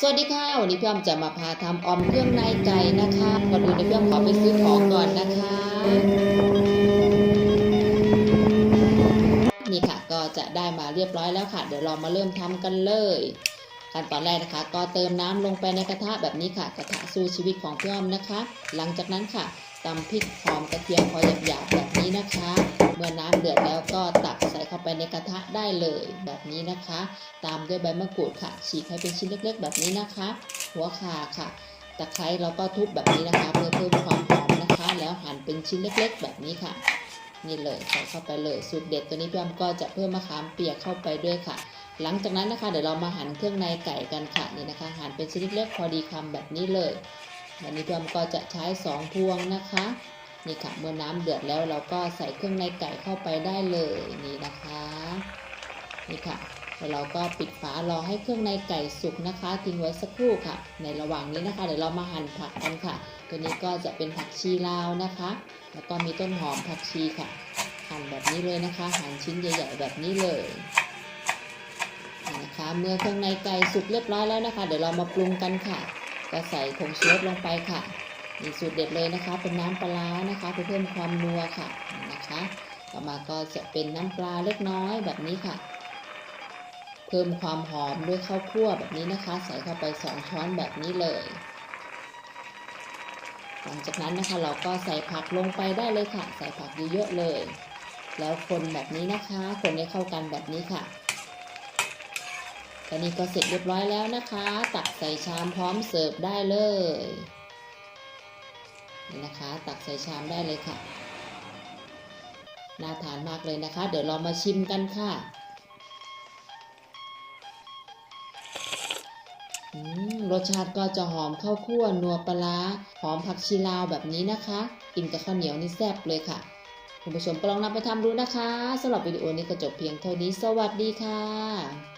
สวัสดีค่ะ วันนี้พี่อ้อมจะมาพาทำออมเครื่องในไก่นะคะก่อนอื่นเดี๋ยวพี่อ้อมขอไปซื้อของก่อนนะคะ นี่ค่ะก็จะได้มาเรียบร้อยแล้วค่ะ เดี๋ยวเรามาเริ่มทำกันเลยขั้นตอนแรกนะคะ ก็เติมน้ำลงไปในกระทะแบบนี้ค่ะ กระทะสู้ชีวิตของพี่อ้อมนะคะ หลังจากนั้นค่ะตำพริกหอมกระเทียมพอหยาบๆแบบนี้นะคะ เมื่อน้ำเดือดแล้วก็ตัก ไปในกระทะได้เลยแบบนี้นะคะ ตามด้วยใบมะกรูดค่ะ ฉีกให้เป็นชิ้นเล็ก ๆ แบบนี้นะคะ หัวข่าค่ะตะไคร้เราก็ทุบแบบนี้นะคะ เพื่อเพิ่มความหอมนะคะ แล้วหั่นเป็นชิ้นเล็ก ๆ แบบนี้ค่ะ นี่เลยใส่เข้าไปเลยสูตรเด็ดตัวนี้พี่อ้อมก็จะเพิ่มมะขามเปียกเข้าไปด้วยค่ะ หลังจากนั้นนะคะเดี๋ยวเรามาหั่นเครื่องในไก่กันค่ะนี่นะคะ หั่นเป็นชิ้นเล็กๆพอดีคำแบบนี้เลยวันนี้พี่อ้อมก็จะใช้สองพวงนะคะ นี่ค่ะเมื่อน้ำเดือดแล้วเราก็ใส่เครื่องในไก่เข้าไปได้เลยนี่นะคะ นี่ค่ะแล้วเราก็ปิดฝารอให้เครื่องในไก่สุกนะคะ ทิ้งไว้สักครู่ค่ะ ในระหว่างนี้นะคะ เดี๋ยวเรามาหั่นผักกันค่ะ ตัวนี้ก็จะเป็นผักชีลาวนะคะ แล้วก็มีต้นหอมผักชีค่ะ หั่นแบบนี้เลยนะคะ หั่นชิ้นใหญ่ ๆ แบบนี้เลยนี่นะคะเมื่อเครื่องในไก่สุกเรียบร้อยแล้วนะคะ เดี๋ยวเรามาปรุงกันค่ะ ก็ใส่ผงชูรสลงไปค่ะ สูตรเด็ดเลยนะคะ เป็นน้ำปลานะคะเพื่อเพิ่มความนัวค่ะนี่นะคะต่อมาก็จะเป็นน้ำปลาเล็กน้อยแบบนี้ค่ะ เพิ่มความหอมด้วยข้าวคั่วแบบนี้นะคะ ใส่เข้าไปสองช้อนแบบนี้เลย หลังจากนั้นนะคะเราก็ใส่ผักลงไปได้เลยค่ะ ใส่ผักเยอะๆเลย แล้วคนแบบนี้นะคะ คนให้เข้ากันแบบนี้ค่ะตอนนี้ก็เสร็จเรียบร้อยแล้วนะคะ ตักใส่ชามพร้อมเสิร์ฟได้เลย นี่นะคะ ตักใส่ชามได้เลยค่ะ น่าทานมากเลยนะคะ เดี๋ยวเรามาชิมกันค่ะรสชาติก็จะหอมข้าวคั่วนัวปลาหอมผักชีลาวแบบนี้นะคะ กินกับข้าวเหนียวนี่แซ่บเลยค่ะ คุณผู้ชมก็ลองนำไปทำดูนะคะสำหรับวิดีโอนี้ก็จบเพียงเท่านี้ สวัสดีค่ะ